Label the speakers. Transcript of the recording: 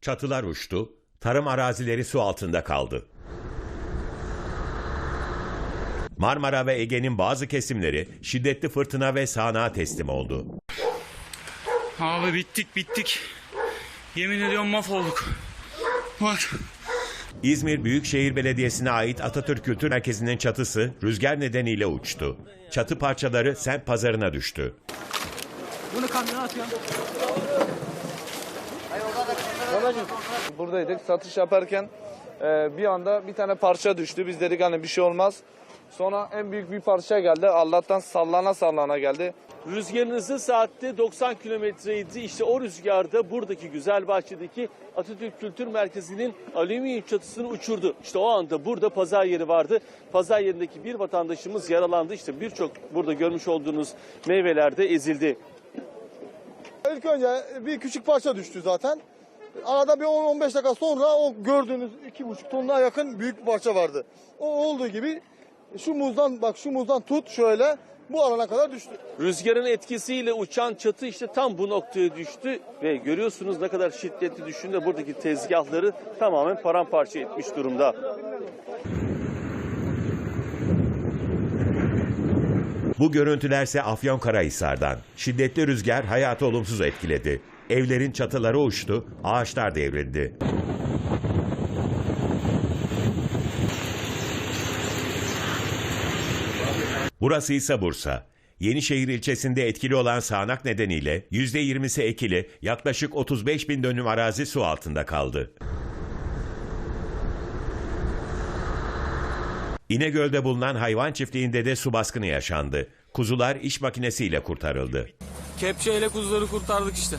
Speaker 1: Çatılar uçtu, tarım arazileri su altında kaldı. Marmara ve Ege'nin bazı kesimleri şiddetli fırtına ve sağanağa teslim oldu.
Speaker 2: Abi bittik bittik. Yemin ediyorum mahvolduk. Bak.
Speaker 1: İzmir Büyükşehir Belediyesi'ne ait Atatürk Kültür Merkezi'nin çatısı rüzgar nedeniyle uçtu. Çatı parçaları semt pazarına düştü.
Speaker 3: Buradaydık satış yaparken e, bir anda bir tane parça düştü. Biz dedik hani bir şey olmaz. Sonra en büyük bir parça geldi. Allah'tan sallana sallana geldi.
Speaker 4: Rüzgarın hızı saatte 90 kilometreydi. İşte o rüzgarda buradaki güzel bahçedeki Atatürk Kültür Merkezi'nin alüminyum çatısını uçurdu. İşte o anda burada pazar yeri vardı. Pazar yerindeki bir vatandaşımız yaralandı. İşte birçok burada görmüş olduğunuz meyveler de ezildi.
Speaker 5: İlk önce bir küçük parça düştü zaten. Arada bir 10-15 dakika sonra o gördüğünüz 2,5 tonuna yakın büyük bir parça vardı. O olduğu gibi şu muzdan bak şu muzdan tut şöyle bu alana kadar düştü.
Speaker 4: Rüzgarın etkisiyle uçan çatı işte tam bu noktaya düştü ve görüyorsunuz ne kadar şiddetli düşünde buradaki tezgahları tamamen paramparça etmiş durumda.
Speaker 1: Bu görüntülerse Afyonkarahisar'dan. Şiddetli rüzgar hayatı olumsuz etkiledi. Evlerin çatıları uçtu, ağaçlar devrildi. Burası ise Bursa. Yenişehir ilçesinde etkili olan sağanak nedeniyle %20'si ekili yaklaşık 35 bin dönüm arazi su altında kaldı. İnegöl'de bulunan hayvan çiftliğinde de su baskını yaşandı. Kuzular iş makinesiyle kurtarıldı.
Speaker 2: Kepçeyle kuzuları kurtardık işte.